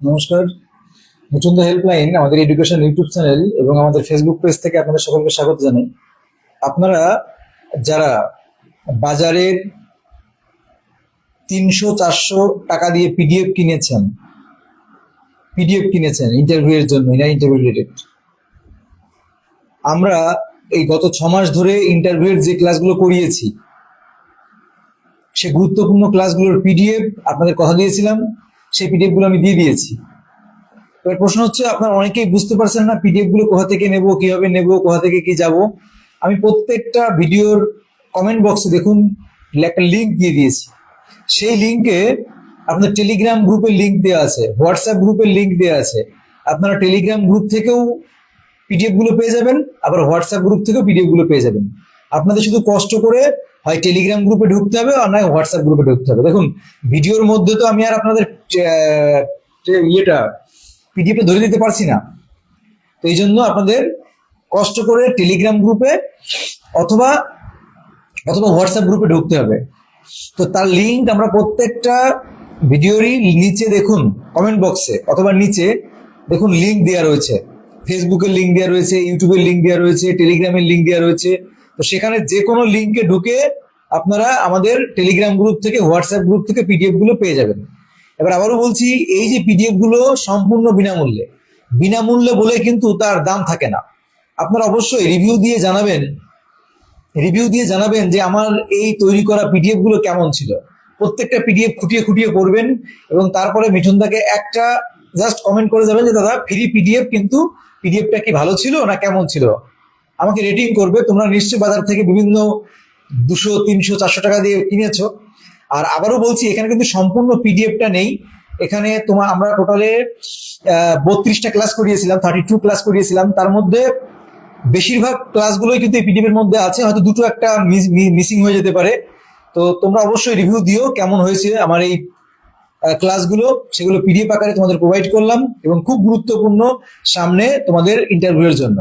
নমস্কার। মুচন্দ হেল্পলাইন আমাদের এডুকেশন ইউটিউব চ্যানেল এবং আমাদের ফেসবুক পেজ থেকে আপনাদের সকলকে স্বাগত জানাই। আপনারা যারা বাজারের তিনশো, চারশো টাকা দিয়ে পিডিএফ কিনেছেন পিডিএফ কিনেছেন ইন্টারভিউ এর জন্য ইনার ইন্টারভিউ রিলেটেড আমরা এই গত ছ মাস ধরে ইন্টারভিউয়ের যে ক্লাসগুলো করিয়েছি, সে গুরুত্বপূর্ণ ক্লাসগুলোর পিডিএফ আপনাদের কথা দিয়েছিলাম। সেই পিডিএফগুলো আমি দিয়ে দিয়েছি। এবার প্রশ্ন হচ্ছে, আপনারা অনেকেই বুঝতে পারছেন না পিডিএফগুলো কোথা থেকে নেব, কীভাবে নেব, কোথা থেকে কি যাব। আমি প্রত্যেকটা ভিডিওর কমেন্ট বক্সে দেখুন, একটা লিঙ্ক দিয়ে দিয়েছি। সেই লিঙ্কে আপনাদের টেলিগ্রাম গ্রুপের লিঙ্ক দেওয়া আছে হোয়াটসঅ্যাপ গ্রুপের লিঙ্ক দেওয়া আছে। আপনারা টেলিগ্রাম গ্রুপ থেকেও পিডিএফগুলো পেয়ে যাবেন, আবার হোয়াটসঅ্যাপ গ্রুপ থেকেও পিডিএফগুলো পেয়ে যাবেন। আপনাদের শুধু কষ্ট করে হয় টেলিগ্রাম গ্রুপে ঢুকতে হবে আর নয় হোয়াটসঅ্যাপ গ্রুপে ঢুকতে হবে। দেখুন, ভিডিওর মধ্যে তো আমি আর আপনাদের ইয়েটা পিডিএফটা ধরে দিতে পারছি না। তো এই জন্য আপনাদের কষ্ট করে টেলিগ্রাম গ্রুপে অথবা অথবা হোয়াটসঅ্যাপ গ্রুপে ঢুকতে হবে। তো তার লিঙ্ক আমরা প্রত্যেকটা ভিডিওরই নিচে দেখুন কমেন্ট বক্সে অথবা নিচে দেখুন লিঙ্ক দেওয়া রয়েছে। ফেসবুকের লিঙ্ক দেওয়া রয়েছে ইউটিউবের লিঙ্ক দেওয়া রয়েছে টেলিগ্রামের লিঙ্ক দেওয়া রয়েছে। তো সেখানে যে কোনো লিঙ্কে ঢুকে আপনারা আমাদের টেলিগ্রাম গ্রুপ থেকে হোয়াটসঅ্যাপ গ্রুপ থেকে পিডিএফগুলো পেয়ে যাবেন। এবার আবারও বলছি, এই যে পিডিএফগুলো সম্পূর্ণ বিনামূল্যে। বিনামূল্যে বলে কিন্তু তার দাম থাকে না। আপনারা অবশ্যই রিভিউ দিয়ে জানাবেন রিভিউ দিয়ে জানাবেন যে আমার এই তৈরি করা পিডিএফগুলো কেমন ছিল। প্রত্যেকটা পিডিএফ খুঁটিয়ে খুঁটিয়ে করবেন এবং তারপরে মিঠুনদাকে একটা জাস্ট কমেন্ট করে যাবেন যে, দাদা ফ্রি পিডিএফ কিন্তু পিডিএফটা কি ভালো ছিল না কেমন ছিল? আমাকে রেটিং করবে, তোমরা নিশ্চয়ই বাজার থেকে বিভিন্ন দুশো, তিনশো, চারশো টাকা দিয়ে কিনেছো। আর আবারও বলছি, এখানে কিন্তু সম্পূর্ণ পিডিএফটা নেই। এখানে তোমার আমরা টোটালে বত্রিশটা ক্লাস করিয়েছিলাম থার্টি টু ক্লাস করিয়েছিলাম। তার মধ্যে বেশিরভাগ ক্লাসগুলোই কিন্তু এই পিডিএফ এর মধ্যে আছে। হয়তো দুটো একটা মিসিং হয়ে যেতে পারে। তো তোমরা অবশ্যই রিভিউ দিও কেমন হয়েছে আমার এই ক্লাসগুলো সেগুলো পিডিএফ আকারে তোমাদের প্রোভাইড করলাম এবং খুব গুরুত্বপূর্ণ সামনে তোমাদের ইন্টারভিউয়ের জন্য।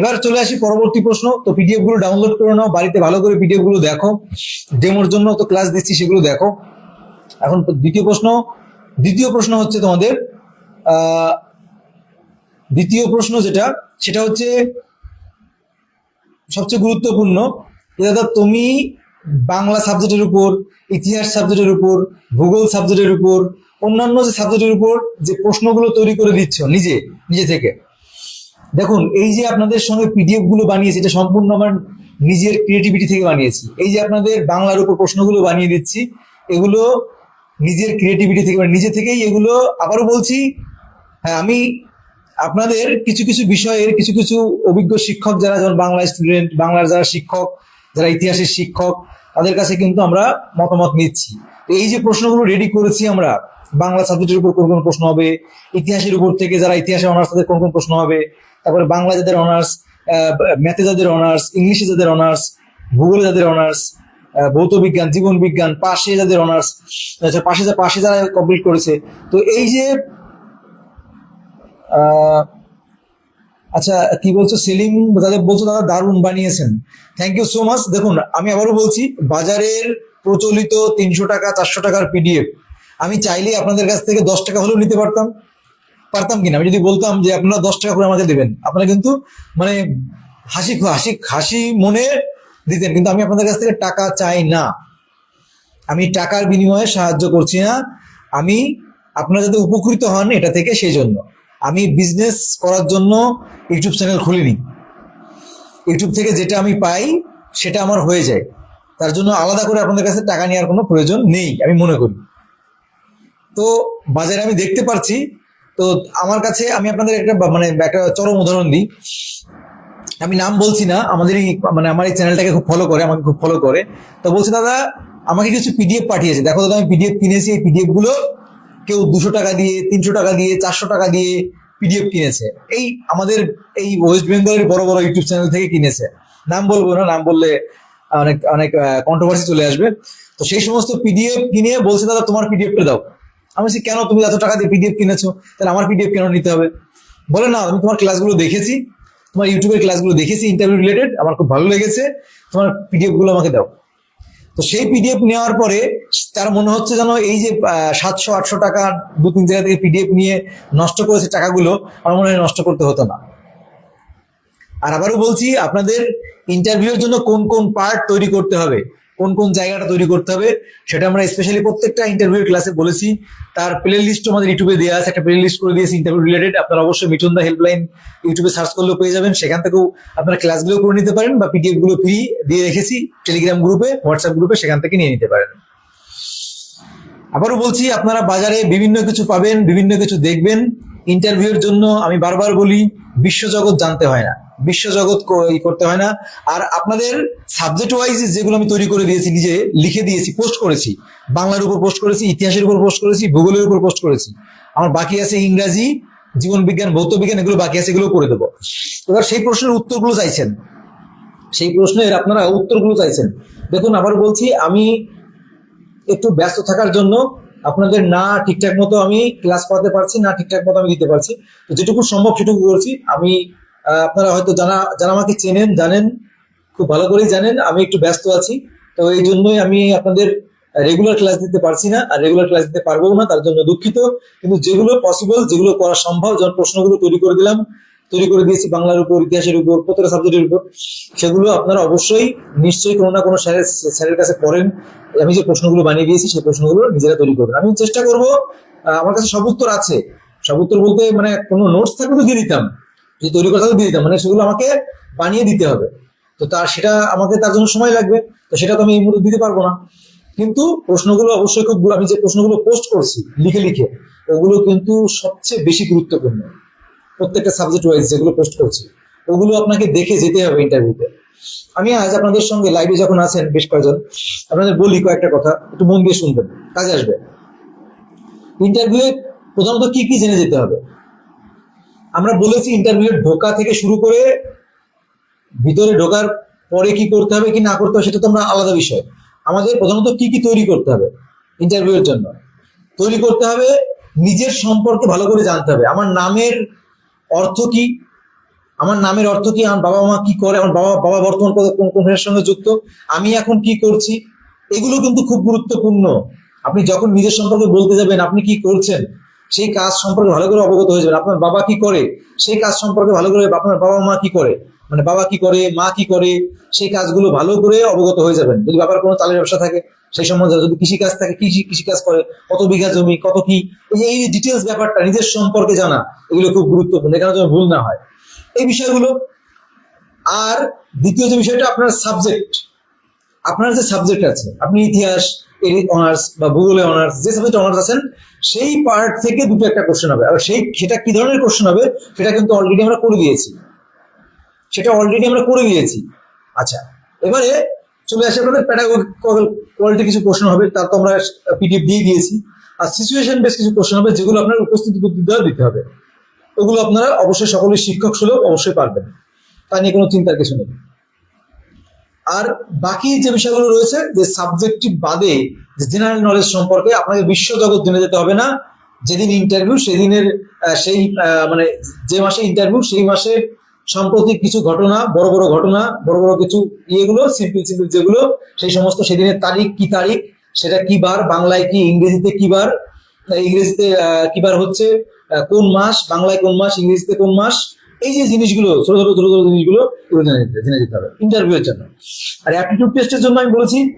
এবার চলে আসি পরবর্তী প্রশ্ন। তো পিডিএফগুলো ডাউনলোড করে নাও, বাড়িতে ভালো করে পিডিএফগুলো দেখো। ডেমোর জন্য তো ক্লাস দিচ্ছি, সেগুলো দেখো। এখন দ্বিতীয় প্রশ্ন। দ্বিতীয় প্রশ্ন হচ্ছে তোমাদের দ্বিতীয় প্রশ্ন যেটা, সেটা হচ্ছে সবচেয়ে গুরুত্বপূর্ণ। দাদা, তুমি বাংলা সাবজেক্টের উপর, ইতিহাস সাবজেক্টের উপর, ভূগোল সাবজেক্টের উপর, অন্যান্য যে সাবজেক্টের উপর যে প্রশ্নগুলো তৈরি করে দিচ্ছ নিজে নিজে থেকে দেখুন, এই যে আপনাদের সঙ্গে পিডিএফগুলো বানিয়েছি, এটা সম্পূর্ণ আমার নিজের ক্রিয়েটিভিটি থেকে বানিয়েছি। এই যে আপনাদের বাংলার উপর প্রশ্নগুলো বানিয়ে দিচ্ছি, এগুলো নিজের ক্রিয়েটিভিটি থেকে মানে নিজে থেকেই এগুলো আবারও বলছি হ্যাঁ আমি আপনাদের কিছু কিছু বিষয়ের কিছু কিছু অভিজ্ঞ শিক্ষক যারা, যেমন বাংলা স্টুডেন্ট বাংলার যারা শিক্ষক, যারা ইতিহাসের শিক্ষক, তাদের কাছে কিন্তু আমরা মতামত নিচ্ছি। এই যে প্রশ্নগুলো রেডি করেছি আমরা, বাংলা সাবজেক্টের উপর কোন কোন প্রশ্ন হবে, ইতিহাসের উপর থেকে যারা ইতিহাসে অনার্স তাদের কোন কোন প্রশ্ন হবে তারপরে বাংলা যাদের অনার্স ম্যাথে যাদের অনার্স ইংলিশে যাদের অনার্স ভূগোলে যাদের অনার্স ভৌত বিজ্ঞান, জীবন বিজ্ঞান, পাশে যাদের অনার্স পাশে যা- পাশে যারা কমপ্লিট করেছে। তো এই যে আচ্ছা কি বলছো? সেলিম দাদা বলছো দাদা দারুণ বানিয়েছেন। থ্যাংক ইউ সো মাচ দেখুন, আমি আবারও বলছি, বাজারের প্রচলিত তিনশো টাকা, চারশো টাকার পিডিএফ আমি চাইলেই আপনাদের কাছ থেকে দশ টাকা হলেও নিতে পারতাম। পারতাম কিনা? আমি যদি বলতাম যে আপনারা দশ টাকা করে আমাকে দেবেন, আপনারা কিন্তু মানে হাসি হাসি হাসি মনে দিতেন। কিন্তু আমি আপনাদের কাছ থেকে টাকা চাই না। আমি টাকার বিনিময়ে সাহায্য করছি না। আমি আপনারা যাতে উপকৃত হন এটা থেকে সেই জন্য। আমি বিজনেস করার জন্য ইউটিউব চ্যানেল খুলিনি। ইউটিউব থেকে যেটা আমি পাই সেটা আমার হয়ে যায়। তার জন্য আলাদা করে আপনাদের কাছে টাকা নেওয়ার কোনো প্রয়োজন নেই, আমি মনে করি। তো বাজারে আমি দেখতে পারছি তো আমার কাছে আমি আপনাদের একটা মানে একটা চরম উদাহরণ দিই। আমি নাম বলছি না আমাদের মানে আমার এই চ্যানেলটাকে খুব ফলো করে, আমাকে খুব ফলো করে। তো বলছে, দাদা, আমাকে কিছু পিডিএফ পাঠিয়েছে। দেখো দাদা, আমি পিডিএফ কিনেছি, এই পিডিএফগুলো কেউ দুশো টাকা দিয়ে, তিনশো টাকা দিয়ে, চারশো টাকা দিয়ে পিডিএফ কিনেছে। এই আমাদের এই ওয়েস্ট বেঙ্গলের বড় বড় ইউটিউব চ্যানেল থেকে কিনেছে। নাম বলব না, নাম বললে অনেক অনেক কন্ট্রোভার্সি চলে আসবে। তো সেই সমস্ত পিডিএফ কিনে বলছে, দাদা, তোমার পিডিএফটা দাও। আমি বলছি, কেন তুমি এত টাকা দিয়ে পিডিএফ কিনেছো? তাহলে আমার পিডিএফ কেন নিতে হবে? বলে, না, আমি তোমার ক্লাসগুলো দেখেছি, তোমার ইউটিউবের ক্লাসগুলো দেখেছি ইন্টারভিউ রিলেটেড আমার খুব ভালো লেগেছে, তোমার পিডিএফগুলো আমাকে দাও। তো সেই পিডিএফ নেওয়ার পরে তার মনে হচ্ছে যেন এই যে সাতশো, আটশো টাকা দু তিন জায়গা থেকে পিডিএফ নিয়ে নষ্ট করেছে টাকাগুলো, আমার মনে হয় নষ্ট করতে হতো না। আর আবারও বলছি, আপনাদের ইন্টারভিউর জন্য কোন কোন পার্ট তৈরি করতে হবে? কোন কোন জায়গাটা তৈরি করতে হবে, সেটা আমরা স্পেশালি প্রত্যেকটা ইন্টারভিউ ক্লাসে বলেছি। তার প্লে লিস্ট আমাদের ইউটিউবে দেওয়া আছে, একটা প্লে লিস্ট করে দিয়েছি ইন্টারভিউ রিলেটেড আপনারা অবশ্যই মিঠুন দা হেল্পলাইন ইউটিউবে সার্চ করলেও পেয়ে যাবেন। সেখান থেকেও আপনারা ক্লাসগুলো করে নিতে পারেন বা পিডিএফগুলো ফ্রি দিয়ে রেখেছি। টেলিগ্রাম গ্রুপে হোয়াটসঅ্যাপ গ্রুপে সেখান থেকে নিয়ে নিতে পারেন। আবারও বলছি, আপনারা বাজারে বিভিন্ন কিছু পাবেন, বিভিন্ন কিছু দেখবেন। ইন্টারভিউর জন্য আমি বারবার বলি, বিশ্বজগৎ জানতে হয় না। বিশ্বজগৎ করতে হয় না। আর আপনাদের সাবজেক্ট ওয়াইজ যেগুলো আমি তৈরি করে দিয়েছি, নিজে লিখে দিয়েছি পোস্ট করেছি। বাংলার উপর পোস্ট করেছি, ইতিহাসের উপর পোস্ট করেছি, ভূগোলের উপর পোস্ট করেছি। আমার বাকি আছে ইংরাজি, জীবন বিজ্ঞান, ভৌত বিজ্ঞান, এগুলো বাকি আছে, এগুলো করে দেবো। এবার সেই প্রশ্নের উত্তরগুলো চাইছেন। সেই প্রশ্নের আপনারা উত্তরগুলো চাইছেন। দেখুন, আবার বলছি, আমি একটু ব্যস্ত থাকার জন্য আপনাদের না ঠিকঠাক মতো আমি ক্লাস করাতে পারছি, না ঠিকঠাক মতো আমি দিতে পারছি। তো যেটুকু সম্ভব সেটুকু করছি। আমি আপনারা হয়তো জানা, যারা আমাকে চেনেন, জানেন, খুব ভালো করেই জানেন, আমি একটু ব্যস্ত আছি। তো এই জন্যই আমি আপনাদের রেগুলার ক্লাস দিতে পারছি না, আর রেগুলার ক্লাস দিতে পারব না, তার জন্য দুঃখিত। কিন্তু যেগুলো পসিবল যেগুলো করা সম্ভব যখন প্রশ্নগুলো তৈরি করে দিলাম, তৈরি করে দিয়েছি বাংলার উপর, ইতিহাসের উপর প্রত্যেকটা সাবজেক্টের উপর, সেগুলো আপনারা অবশ্যই, নিশ্চয়ই কোনো না কোনো স্যারের স্যারের কাছে পড়েন। আমি যে প্রশ্নগুলো বানিয়ে দিয়েছি, সেই প্রশ্নগুলো নিজেরা তৈরি করবেন। আমি চেষ্টা করব আমার কাছে সব উত্তর আছে। সব উত্তর বলতে মানে কোনো নোটস থাকলে তো দিয়ে দিতাম। যদি তৈরি কথা দিয়ে দিতাম। মানে সেগুলো আমাকে বানিয়ে দিতে হবে। তো তার সেটা আমাকে তার জন্য সময় লাগবে। তো সেটা তো আমি এই মুহূর্তে দিতে পারব না। কিন্তু প্রশ্নগুলো অবশ্যই খুব আমি যে প্রশ্নগুলো পোস্ট করছি, লিখে লিখে, ওগুলো কিন্তু সবচেয়ে বেশি গুরুত্বপূর্ণ। প্রত্যেকটা সাবজেক্ট ওয়াইজ যেগুলো পোস্ট করছি, ওগুলো আপনাকে দেখে যেতে হবে ইন্টারভিউতে আমি আজ আপনাদের সঙ্গে লাইভে যখন আছেন বেশ কয়েকজন, আপনাদের বলি কয়েকটা কথা, একটু মন দিয়ে শুনবেন, কাজে আসবে। ইন্টারভিউয়ে প্রধানত কি কি জেনে যেতে হবে? আমরা বলেছি ইন্টারভিউ ঢোকা থেকে শুরু করে ভিতরে ঢোকার পরে কি করতে হবে, কি না করতে হবে, সেটা তো আমরা আলাদা বিষয়। আমাদের প্রধানত কি কি তৈরি করতে হবে ইন্টারভিউয়ের জন্য? তৈরি করতে হবে নিজের সম্পর্কে ভালো করে জানতে হবে। আমার নামের অর্থ কি? আমার নামের অর্থ কি? আমার বাবা মা কি করে? আমার বাবা বাবা বর্তমান কোন কোন কোনের সঙ্গে যুক্ত? আমি এখন কি করছি? এগুলো কিন্তু খুব গুরুত্বপূর্ণ। আপনি যখন নিজের সম্পর্কে বলতে যাবেন, আপনি কি করছেন? সেই কাজ সম্পর্কে ভালো করে অবগত হয়ে যাবেন। আপনার বাবা কি করে? সেই কাজ সম্পর্কে ভালো করে আপনার বাবা মা কি করে? মানে বাবা কি করে? মা কি করে? সেই কাজগুলো ভালো করে অবগত হয়ে যাবেন। যদি বাবার কোনো চালের ব্যবসা থাকে, সেই সম্বন্ধে যদি কৃষি কাজ থাকে, কৃষি কৃষি কাজ করে, কত বিঘা জমি, কত কি, এই ডিটেলস ব্যাপারটা, নিজের সম্পর্কে জানা, এগুলো খুব গুরুত্বপূর্ণ। এখানে যেন ভুল না হয়। এই বিষয়গুলো, আর দ্বিতীয় যে বিষয়টা, আপনার সাবজেক্ট আপনার যে সাবজেক্ট আছে, আপনি ইতিহাস অনার্স বা ভূগোলে অনার্স যে সাবজেক্ট অনার্স আছেন, সেই পার্ট থেকে দুটো একটা কোশ্চেন হবে। আর সেই, সেটা কি ধরনের কোশ্চেন হবে, সেটা কিন্তু অলরেডি আমরা করে দিয়েছি। সেটা অলরেডি আমরা করে দিয়েছি। আচ্ছা এবারে চলে আসে আপনাদের প্যাডাগোজিক্যাল কোয়ালিটি কিছু প্রশ্ন হবে, তার তো আমরা পিডিএফ দিয়ে দিয়েছি। আর সিচুয়েশন বেশ কিছু প্রশ্ন হবে, যেগুলো আপনার উপস্থিতি বুদ্ধি দ্বারা দিতে হবে। ওগুলো আপনারা অবশ্যই সকলেই শিক্ষক সুলভ অবশ্যই পারবেন। তা নিয়ে কোনো চিন্তার কিছু নেই। আর বাকি যে বিষয়গুলো রয়েছে, যে সাবজেক্টিভ বাদে যে জেনারেল নলেজ সম্পর্কে আপনাকে বিশ্বজগৎ জেনে যেতে হবে না। যেদিন ইন্টারভিউ সেদিনের সেই মানে যে মাসে ইন্টারভিউ সেই মাসে সাম্প্রতিক কিছু ঘটনা, বড় বড় ঘটনা, বড় বড় কিছু ইয়েগুলো সিম্পল সিম্পল যেগুলো, সেই সমস্ত সেদিনের তারিখ, কি তারিখ, সেটা কি বার, বাংলায় কি, ইংরেজিতে কি বার ইংরেজিতে কি বার হচ্ছে কোন মাস, বাংলায় কোন মাস, ইংরেজিতে কোন মাস, এই যে জিনিসগুলো, ছোট ছোট ছোট ছোট জিনিসগুলো জেনে যেতে- হবে। ইন্টারভিউয়ের জন্য। আর অ্যাপটিটিউড টেস্টের জন্য আমি বলেছি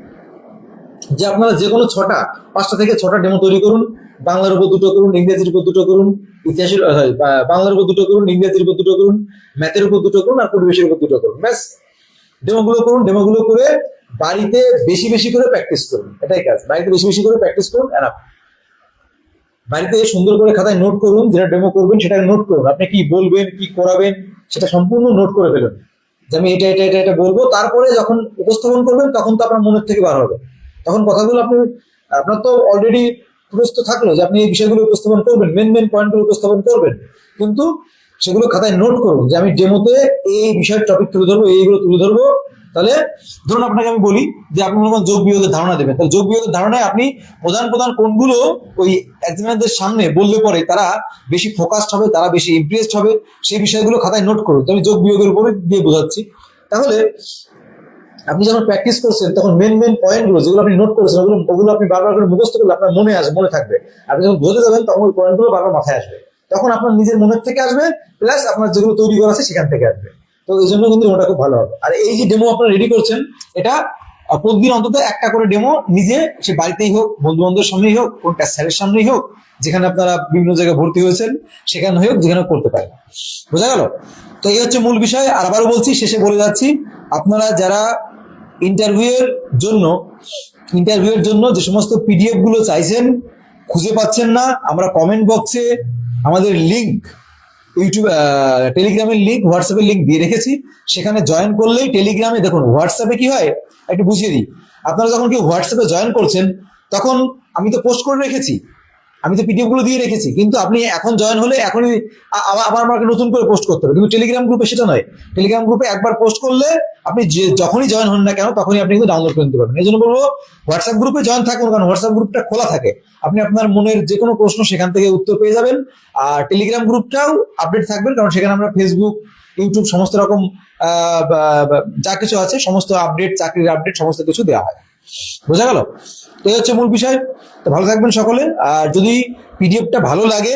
যে আপনারা যে কোনো ছটা, পাঁচটা থেকে ছটা ডেমো তৈরি করুন, বাংলার উপর দুটো করুন, ইংরেজির উপর দুটো করুন, ইতিহাসের বা- বাংলার উপর দুটো করুন, ইংরেজির উপর দুটো করুন, ম্যাথের উপর দুটো করুন, আর পরিবেশের উপর দুটো করুন। ব্যাস। ডেমোগুলো করুন ডেমোগুলো করে বাড়িতে বেশি বেশি করে প্র্যাকটিস করুন। এটাই কাজ। বাড়িতে বেশি বেশি করে প্র্যাকটিস করুন এনাফ বাড়িতে সুন্দর করে খাতায় নোট করুন, যেটা ডেমো করবেন সেটাকে নোট করুন। আপনি কি বলবেন, কি করাবেন, সেটা সম্পূর্ণ নোট করে ফেলুন। যে আমি এটা এটা এটা এটা বলব। তারপরে যখন উপস্থাপন করবেন, তখন তো আপনার মনের থেকে বার হবে। তখন কথাগুলো আপনি, আপনার তো অলরেডি প্রস্তুত থাকল যে আপনি এই বিষয়গুলো উপস্থাপন করবেন মেন মেন পয়েন্টগুলো উপস্থাপন করবেন। কিন্তু সেগুলো খাতায় নোট করুন যে আমি ডেমোতে এই বিষয়ের টপিক তুলে ধরবো, এইগুলো তুলে ধরবো। তাহলে ধরুন আপনাকে আমি বলি যে আপনি মনে যোগ বিয়োগের ধারণা দেবেন। তাহলে যোগ বিয়োগের ধারণায় আপনি প্রধান প্রধান কোনগুলো ওই এক্সামিনারদের সামনে বললে পরে তারা বেশি ফোকাসড হবে, তারা বেশি ইমপ্রেসড হবে। সেই বিষয়গুলো খাতায় নোট করুন। তো আমি যোগ বিয়োগের উপরে দিয়ে বোঝাচ্ছি। তাহলে আপনি যখন প্র্যাকটিস করছেন, তখন মেন মেন পয়েন্টগুলো যেগুলো আপনি নোট করেছেন, ওগুলো ওগুলো আপনি বারবার করে মুখস্থ করলে আপনার মনে আসবে মনে থাকবে। আপনি যখন বোঝে যাবেন, তখন ওই পয়েন্টগুলো বারবার মাথায় আসবে। তখন আপনার নিজের মনের থেকে আসবে প্লাস আপনার যেগুলো তৈরি করা আছে সেখান থেকে আসবে। তো এই জন্য কিন্তু ওটা খুব ভালো হবে। আর এই যে ডেমো আপনারা রেডি করছেন, এটা প্রতিদিন অন্তত একটা করে ডেমো নিজে সে বাড়িতেই হোক বন্ধু বান্ধবের সামনেই হোক, কোনটা স্যারের সামনেই হোক, যেখানে আপনারা বিভিন্ন জায়গায় ভর্তি হয়েছেন, সেখানে হোক, যেখানে করতে পারেন। বোঝা গেল? তো এই হচ্ছে মূল বিষয়। আর আবারও বলছি, শেষে বলে যাচ্ছি, আপনারা যারা ইন্টারভিউ এর জন্য ইন্টারভিউ এর জন্য যে সমস্ত পিডিএফগুলো চাইছেন, খুঁজে পাচ্ছেন না, আমরা কমেন্ট বক্সে আমাদের লিংক ইউটিউব টেলিগ্রামের লিঙ্ক হোয়াটসঅ্যাপের লিঙ্ক দিয়ে রেখেছি। সেখানে জয়েন করলেই টেলিগ্রামে দেখুন হোয়াটসঅ্যাপে কি হয়? একটু বুঝিয়ে দিই। আপনারা যখন কেউ হোয়াটসঅ্যাপে জয়েন করছেন, তখন আমি তো পোস্ট করে রেখেছি। আমি তো পিডিএফগুলো দিয়ে রেখেছি। কিন্তু আপনি এখন জয়েন হলে এখনই আবার আমাকে নতুন করে পোস্ট করতে হবে। কিন্তু টেলিগ্রাম গ্রুপে সেটা নয়। টেলিগ্রাম গ্রুপে একবার পোস্ট করলে আপনি যে, যখনই জয়েন হন না কেন, তখনই আপনি কিন্তু ডাউনলোড করে নিতে পারবেন। এই জন্য বলব হোয়াটসঅ্যাপ গ্রুপে জয়েন থাকুন। কারণ হোয়াটসঅ্যাপ গ্রুপটা খোলা থাকে। আপনি আপনার মনের যে কোনো প্রশ্ন সেখান থেকে উত্তর পেয়ে যাবেন। আর টেলিগ্রাম গ্রুপটাও আপডেট থাকবেন, কারণ সেখানে আমরা ফেসবুক ইউটিউব সমস্ত রকম যা কিছু আছে, সমস্ত আপডেট চাকরির আপডেট সমস্ত কিছু দেওয়া হয়। বোঝা গেল? তো এই হচ্ছে মূল বিষয়। তো ভালো থাকবেন সকলে। আর যদি পিডিএফটা ভালো লাগে,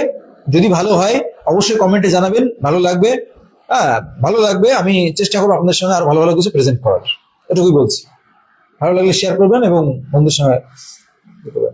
যদি ভালো হয়, অবশ্যই কমেন্টে জানাবেন, ভালো লাগবে। হ্যাঁ ভালো লাগবে, আমি চেষ্টা করব আপনাদের সঙ্গে আর ভালো ভালো কিছু প্রেজেন্ট করার। এটুকুই বলছি। ভালো লাগলে শেয়ার করবেন এবং বন্ধুদের সঙ্গে ইয়ে।